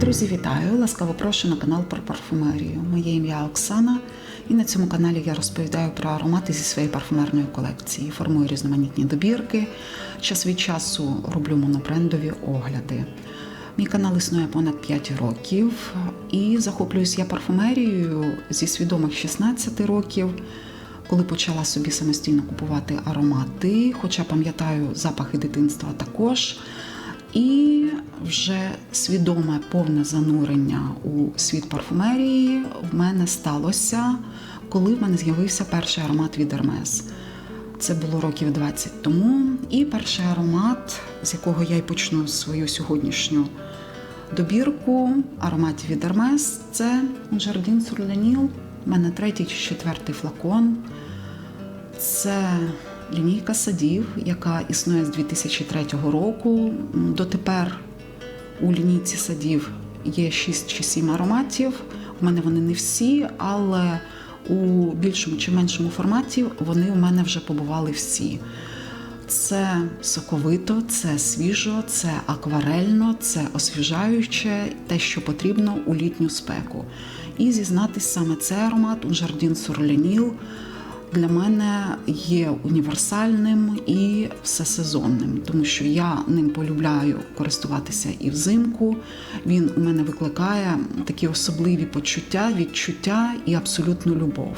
Друзі, вітаю! Ласкаво прошу на канал про парфумерію. Моє ім'я Оксана, і на цьому каналі я розповідаю про аромати зі своєї парфумерної колекції. Формую різноманітні добірки. Час від часу роблю монобрендові огляди. Мій канал існує понад 5 років і захоплююсь я парфумерією зі свідомих 16 років, коли почала собі самостійно купувати аромати, хоча пам'ятаю запахи дитинства також. І вже свідоме повне занурення у світ парфумерії в мене сталося, коли в мене з'явився перший аромат від Hermes. Це було років 20 тому. І перший аромат, з якого я й почну свою сьогоднішню добірку ароматів від Hermes, це Jardin sur. У мене третій чи четвертий флакон. Це лінійка садів, яка існує з 2003 року. Дотепер у лінійці садів є 6 чи 7 ароматів. У мене вони не всі, але у більшому чи меншому форматі вони у мене вже побували всі. Це соковито, це свіжо, це акварельно, це освіжаюче, те, що потрібно у літню спеку. І зізнатись саме цей аромат у sur l'Anil для мене є універсальним і всесезонним, тому що я ним полюбляю користуватися і взимку. Він у мене викликає такі особливі почуття, відчуття і абсолютну любов.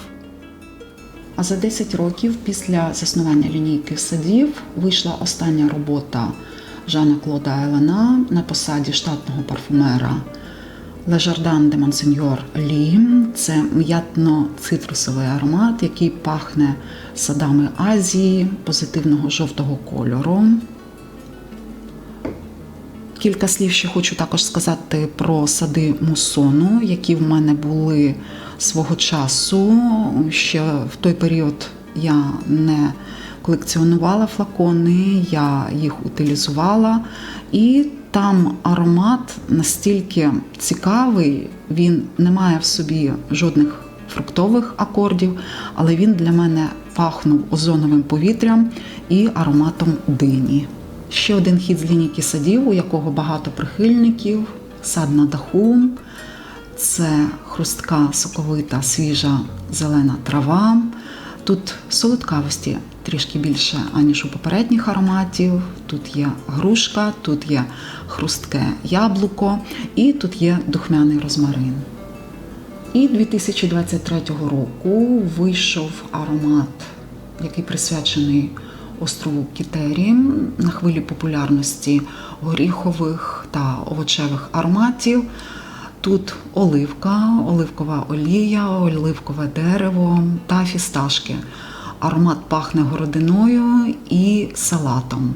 А за 10 років після заснування лінійки садів вийшла остання робота Жана Клода Елена на посаді штатного парфумера Jardin de Monseigneur Лі. Це м'ятно-цитрусовий аромат, який пахне садами Азії позитивного жовтого кольору. Кілька слів ще хочу також сказати про сади мусону, які в мене були свого часу. Ще в той період я не колекціонувала флакони, я їх утилізувала. І там аромат настільки цікавий, він не має в собі жодних фруктових акордів, але він для мене пахнув озоновим повітрям і ароматом дині. Ще один хід з лінійки садів, у якого багато прихильників, сад на даху. Це хрустка, соковита, свіжа зелена трава. Тут солодкавості трішки більше, аніж у попередніх ароматів. Тут є грушка, тут є хрустке яблуко і тут є духмяний розмарин. І 2023 року вийшов аромат, який присвячений острову Кітері на хвилі популярності горіхових та овочевих ароматів. Тут оливка, оливкова олія, оливкове дерево та фісташки. Аромат пахне городиною і салатом.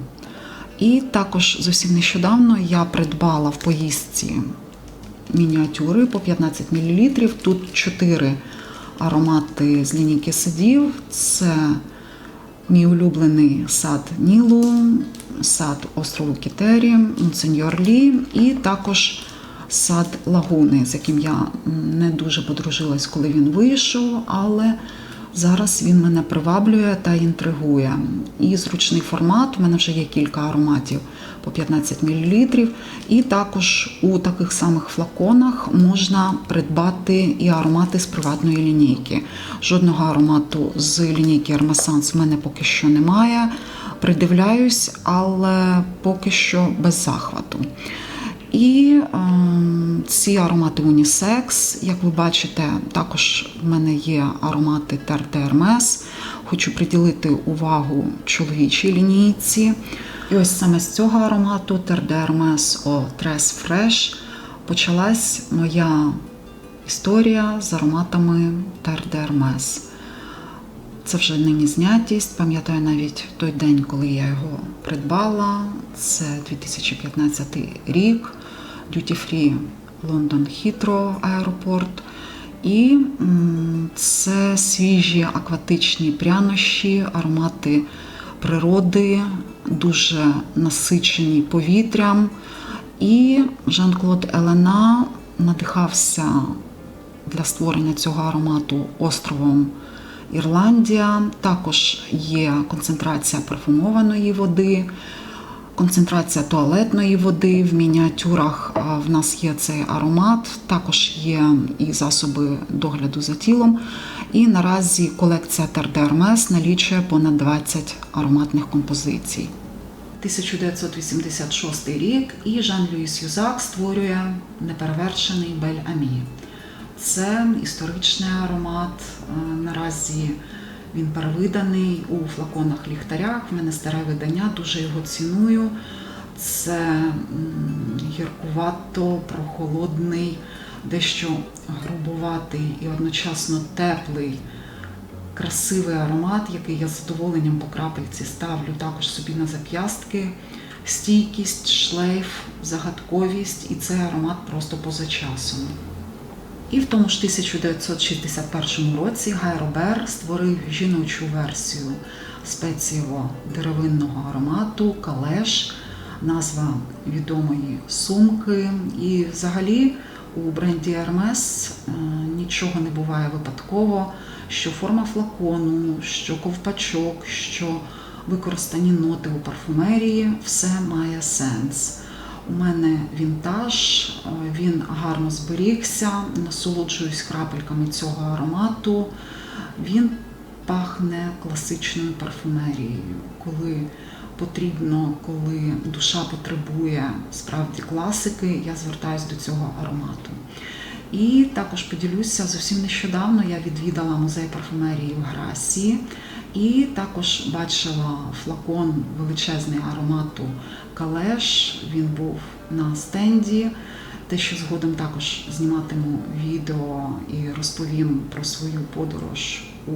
І також зовсім нещодавно я придбала в поїздці мініатюри по 15 мл. Тут 4 аромати з лінійки садів. Це мій улюблений сад Нілу, сад острову Кітері, Монсеньор Лі і також сад Лагуни, з яким я не дуже подружилась, коли він вийшов, але зараз він мене приваблює та інтригує. І зручний формат. У мене вже є кілька ароматів по 15 мл. І також у таких самих флаконах можна придбати і аромати з приватної лінійки. Жодного аромату з лінійки Hermesans в мене поки що немає. Придивляюсь, але поки що без захвату. І е, ці аромати унісекс, як ви бачите, також в мене є аромати Терте. Хочу приділити увагу чоловічій лінійці. І ось саме з цього аромату Терде О Tres Fresh почалась моя історія з ароматами Терде. Це вже нині знятість. Пам'ятаю навіть той день, коли я його придбала. Це 2015 рік, Duty Free Лондон Хітро аеропорт. І це свіжі акватичні прянощі, аромати природи, дуже насичені повітрям. І Жан-Клод Елена надихався для створення цього аромату островом. Ірландія, також є концентрація парфумованої води. Концентрація туалетної води. В мініатюрах в нас є цей аромат, також є і засоби догляду за тілом. І наразі колекція Hermes налічує понад 20 ароматних композицій. 1986 рік і Жан-Луїс Юзак створює неперевершений Бель Амі. Це історичний аромат. е, Наразі він перевиданий у флаконах ліхтарях. В мене старе видання, дуже його ціную. Це гіркувато, прохолодний, дещо грубуватий і одночасно теплий, красивий аромат, який я з задоволенням по крапельці ставлю також собі на зап'ястки. Стійкість, шлейф, загадковість, і цей аромат просто поза часом. І в тому ж 1961 році Гай Робер створив жіночу версію спецієво деревинного аромату Калеш, назва відомої сумки. І взагалі у бренді Hermes е, нічого не буває випадково, що форма флакону, що ковпачок, що використані ноти у парфумерії, все має сенс. У мене вінтаж, е, він гарно зберігся, насолоджуюсь крапельками цього аромату. Він пахне класичною парфумерією, коли потрібно, коли душа потребує справді класики, я звертаюся до цього аромату. І також поділюся, зовсім нещодавно я відвідала музей парфумерії в Грасі і також бачила флакон величезний аромату Калеш. Він був на стенді. Те, що згодом також зніматиму відео і розповім про свою подорож у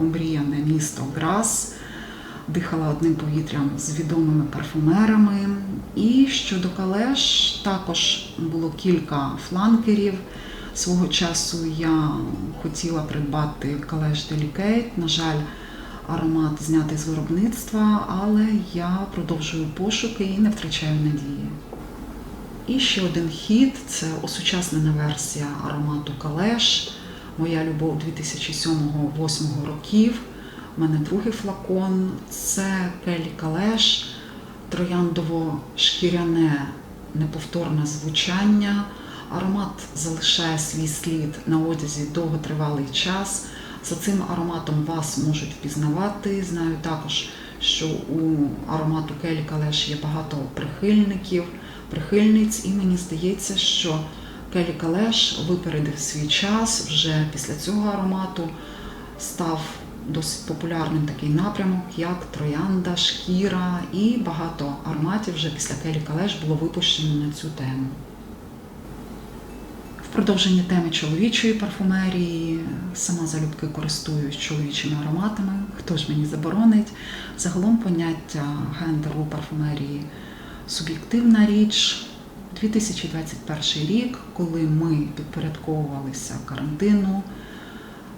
омріяне місто Грас. Дихала одним повітрям з відомими парфумерами. І щодо калеш, також було кілька фланкерів. Свого часу я хотіла придбати калеш Делікейт. На жаль, аромат знятий з виробництва, але я продовжую пошуки і не втрачаю надії. І ще один хіт це осучаснена версія аромату Калеш. Моя любов 2007-2008 років. У мене другий флакон це Келі Калеш, трояндово-шкіряне неповторне звучання. Аромат залишає свій слід на одязі довготривалий час. За цим ароматом вас можуть впізнавати. Знаю також, що у аромату Келі Калеш є багато прихильників, прихильниць, і мені здається, що Келі Калеш випередив свій час вже після цього аромату став досить популярним такий напрямок, як троянда, шкіра, і багато ароматів вже після Келі Калеш було випущено на цю тему. В продовженні теми чоловічої парфумерії сама залюбки користуюсь чоловічими ароматами. Хто ж мені заборонить? Загалом поняття гендеру у парфумерії суб'єктивна річ. 2021 рік, коли ми підпорядковувалися карантину,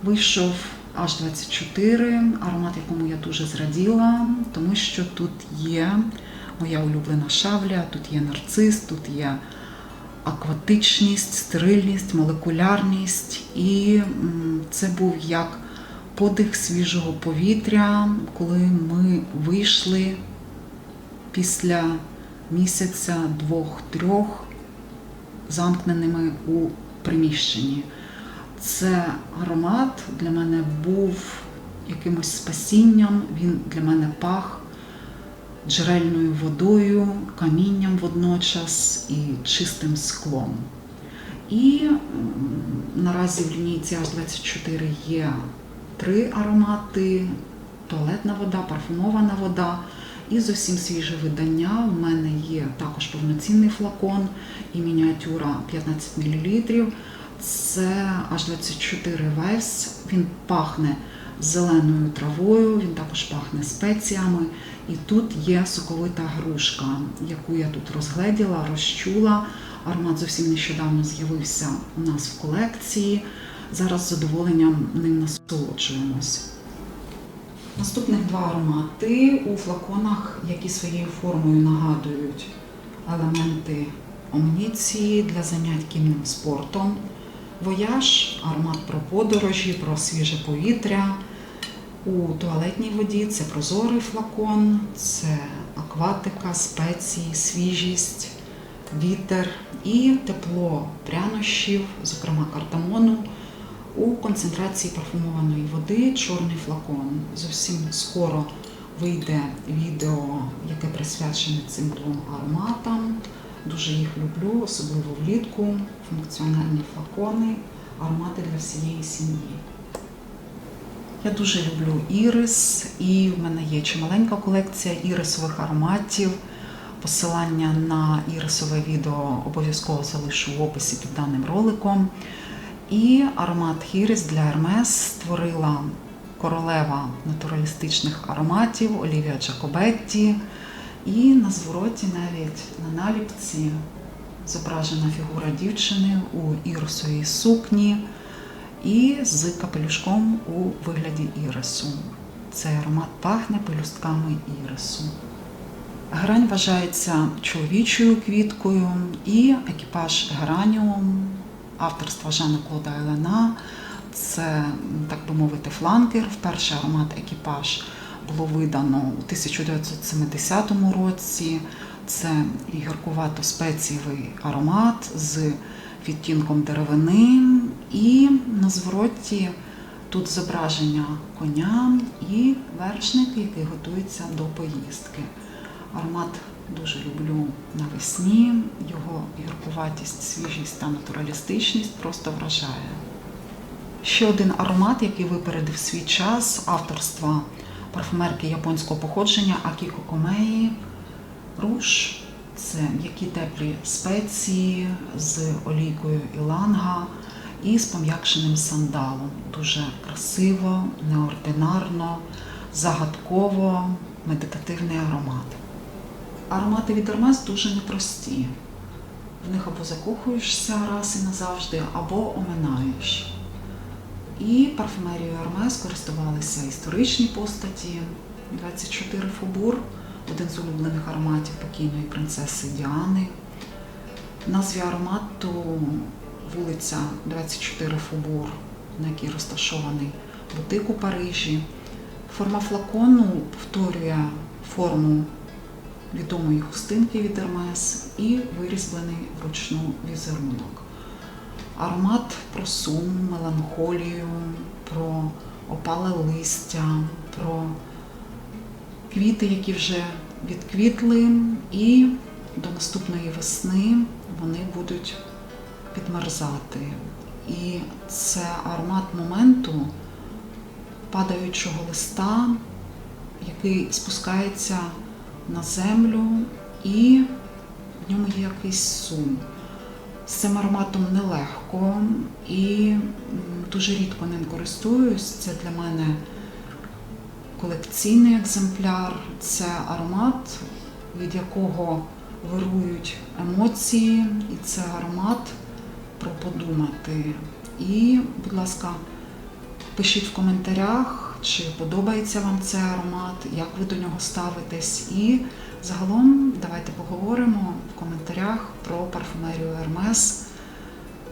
вийшов аж 24 аромат, якому я дуже зраділа, тому що тут є моя улюблена шавля, тут є нарцис, тут є акватичність, стерильність, молекулярність. І це був як подих свіжого повітря, коли ми вийшли після місяця двох-трьох замкненими у приміщенні. Це аромат для мене був якимось спасінням, він для мене пах джерельною водою, камінням водночас і чистим склом. І наразі в лінійці H24 є три аромати: туалетна вода, парфумована вода. І зовсім свіже видання. У мене є також повноцінний флакон і мініатюра 15 мл. Це H24 Vibes. Він пахне зеленою травою, він також пахне спеціями. І тут є соковита грушка, яку я тут розгледіла, розчула. Аромат зовсім нещодавно з'явився у нас в колекції. Зараз з задоволенням ним насолоджуємось. Наступних два аромати у флаконах, які своєю формою нагадують елементи амуніції для занять кінним спортом. Вояж, аромат про подорожі, про свіже повітря. У туалетній воді це прозорий флакон, це акватика, спеції, свіжість, вітер і тепло прянощів, зокрема кардамону, у концентрації парфумованої води чорний флакон. Зовсім скоро вийде відео, яке присвячене цим двом ароматам. Дуже їх люблю, особливо влітку, функціональні флакони, аромати для всієї сім'ї. Я дуже люблю ірис, і в мене є чималенька колекція ірисових ароматів. Посилання на ірисове відео обов'язково залишу в описі під даним роликом. І аромат Хіріс для Hermes створила королева натуралістичних ароматів Олівія Джакобетті. І на звороті навіть на наліпці зображена фігура дівчини у ірисовій сукні і з капелюшком у вигляді ірису. Цей аромат пахне пелюстками ірису. Грань вважається чоловічою квіткою і екіпаж Гераніум авторства Жана Клода Елена. Це, так би мовити, фланкер. Вперше аромат екіпаж було видано у 1970 році. Це гіркувато-спецієвий аромат з відтінком деревини. І на звороті тут зображення коня і вершник, який готується до поїздки. Аромат дуже люблю навесні. Його гіркуватість, свіжість та натуралістичність просто вражає. Ще один аромат, який випередив свій час, авторства парфумерки японського походження Акіко Комеї. Руш це м'які теплі спеції з олійкою іланга і з пом'якшеним сандалом. Дуже красиво, неординарно, загадково, медитативний аромат. Аромати від Hermes дуже непрості. В них або закохуєшся раз і назавжди, або оминаєш. І парфумерією Hermes користувалися історичні постаті 24 Фобур, один з улюблених ароматів покійної принцеси Діани. В назві аромату вулиця 24 Фобур, на якій розташований бутик у Парижі. Форма флакону повторює форму відомої хустинки від Hermes і вирізблений вручну візерунок. Аромат про сум, меланхолію, про опале листя, про квіти, які вже відквітли, і до наступної весни вони будуть підмерзати. І це аромат моменту падаючого листа, який спускається на землю, і в ньому є якийсь сум. З цим ароматом нелегко і дуже рідко ним користуюсь. Це для мене колекційний екземпляр. Це аромат, від якого вирують емоції, і це аромат про подумати. І, будь ласка, пишіть в коментарях, чи подобається вам цей аромат, як ви до нього ставитесь. І загалом давайте поговоримо в коментарях про парфумерію Hermes.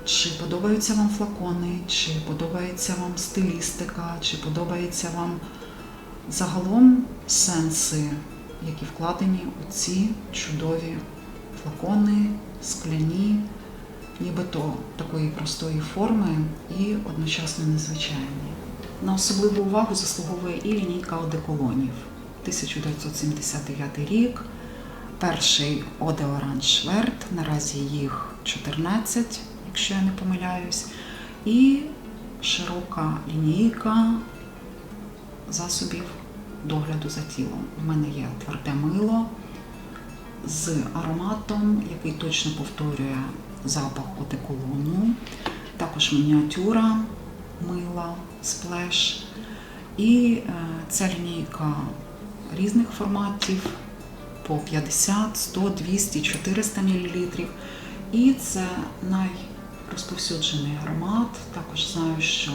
Чи подобаються вам флакони, чи подобається вам стилістика, чи подобається вам загалом сенси, які вкладені у ці чудові флакони, скляні, нібито такої простої форми і одночасно незвичайні. На особливу увагу заслуговує і лінійка одеколонів. 1979 рік. Перший Оде Оранж Верт, наразі їх 14, якщо я не помиляюсь, і широка лінійка засобів догляду за тілом. У мене є тверде мило з ароматом, який точно повторює запах одеколону, також мініатюра мила, сплеш. І е, ця лінійка різних форматів по 50, 100, 200, 400 мл. І це найрозповсюджений аромат. Також знаю, що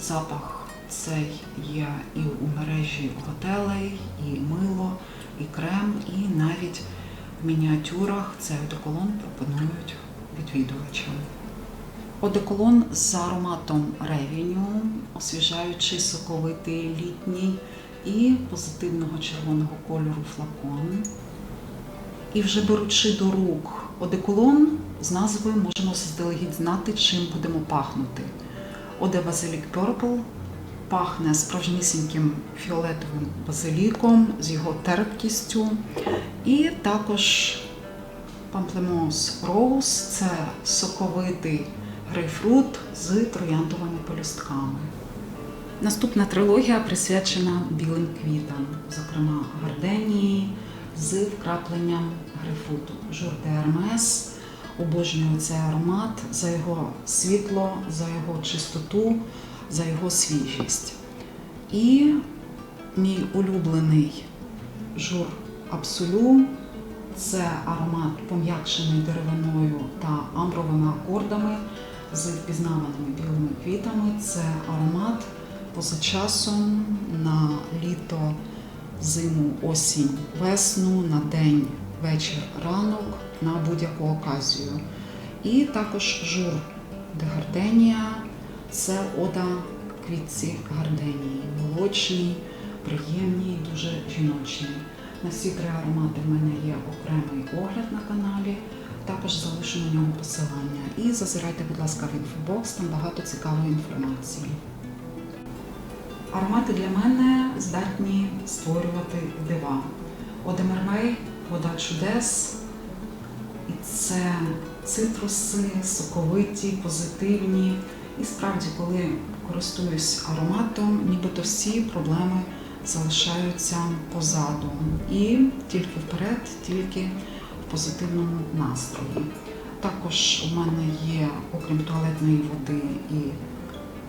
запах цей є і у мережі готелей, і мило, і крем, і навіть в мініатюрах цей одеколон пропонують відвідувачам. Одеколон з ароматом ревіню, освіжаючий, соковитий, літній і позитивного червоного кольору флакон. І вже беручи до рук одеколон, з назви можемо заздалегідь знати, чим будемо пахнути. Оде Базилік Purple пахне справжнісіньким фіолетовим базиліком з його терпкістю. І також Памплемос Роуз це соковитий грейпфрут з трояндовими пелюстками. Наступна трилогія присвячена білим квітам, зокрема гарденії з вкрапленням грейпфруту. Жур де Hermes. Обожнюю цей аромат за його світло, за його чистоту, за його свіжість. І мій улюблений жур Абсолю це аромат пом'якшений деревиною та амбровими акордами з впізнаваними білими квітами. Це аромат поза часом на літо, зиму, осінь, весну, на день, вечір, ранок, на будь-яку оказію. І також жур де гарденія це ода квітці гарденії, молочній, приємній, дуже жіночній. На всі три аромати в мене є окремий огляд на каналі. Також залишу на нього посилання. І зазирайте, будь ласка, в інфобокс, там багато цікавої інформації. Аромати для мене здатні створювати дива. Одемермей, вода чудес. І це цитруси, соковиті, позитивні. І справді, коли користуюсь ароматом, нібито всі проблеми залишаються позаду. І тільки вперед, тільки в позитивному настрої. Також у мене є, окрім туалетної води, і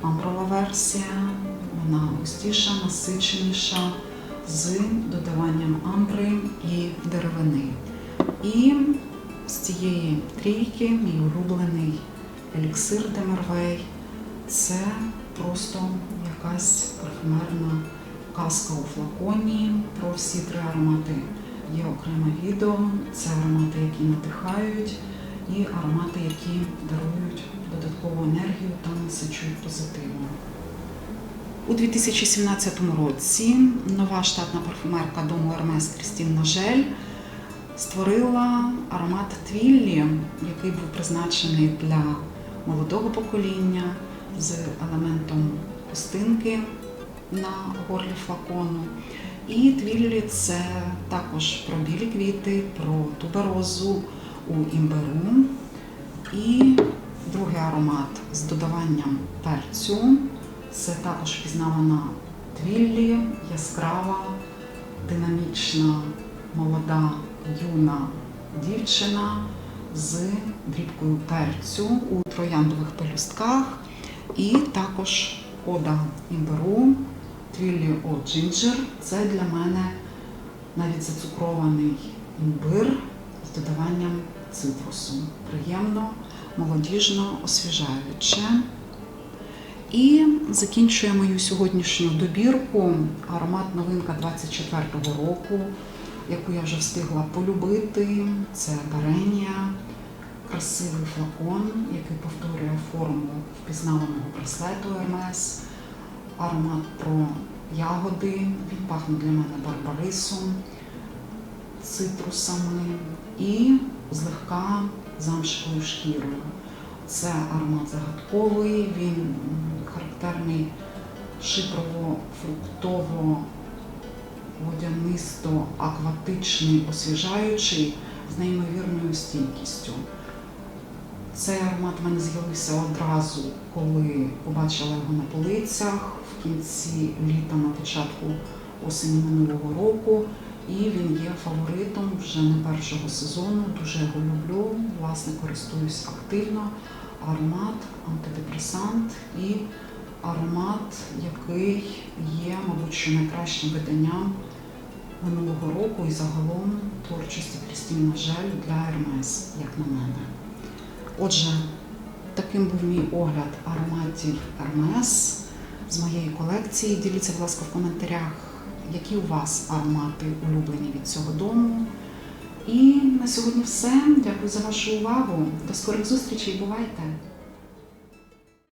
амброва версія. Вона густіша, насиченіша, з додаванням амбри і деревини. І з цієї трійки мій улюблений еліксир Демервей це просто якась парфюмерна казка у флаконі. Про всі три аромати є окреме відео. Це аромати, які надихають, і аромати, які дарують додаткову енергію та насичують позитивно. У 2017 році нова штатна парфюмерка дому Hermes Крістін Нажель створила аромат Твіллі, який був призначений для молодого покоління з елементом хустинки на горлі флакону. І твіллі це також про білі квіти, про туберозу у імбиру. І другий аромат з додаванням перцю. Це також впізнавана твіллі, яскрава, динамічна, молода, юна дівчина з дрібкою перцю у трояндових пелюстках. І також ода імбиру, твіллі о джинджер. Це для мене навіть зацукрований імбир з додаванням цитрусу. Приємно, молодіжно, освіжаюче. І закінчує мою сьогоднішню добірку аромат новинка 24-го року, яку я вже встигла полюбити. Це Баренія, красивий флакон, який повторює форму впізнаваного браслету Hermes. Аромат про ягоди. Він пахне для мене барбарисом, цитрусами і злегка замшевою шкірою. Це аромат загадковий, він характерний шипрово-фруктово, водянисто, акватичний, освіжаючий з неймовірною стійкістю. Цей аромат в мене з'явився одразу, коли побачила його на полицях в кінці літа, на початку осені минулого року. І він є фаворитом вже не першого сезону. Дуже його люблю. Власне, користуюсь активно. Аромат, антидепресант і аромат, який є, мабуть, що найкращим виданням минулого року і загалом творчості Крістін Нажель для Hermes, як на мене. Отже, таким був мій огляд ароматів Hermes з моєї колекції. Діліться, будь ласка, в коментарях, які у вас аромати улюблені від цього дому. І на сьогодні все. Дякую за вашу увагу. До скорих зустрічей. Бувайте!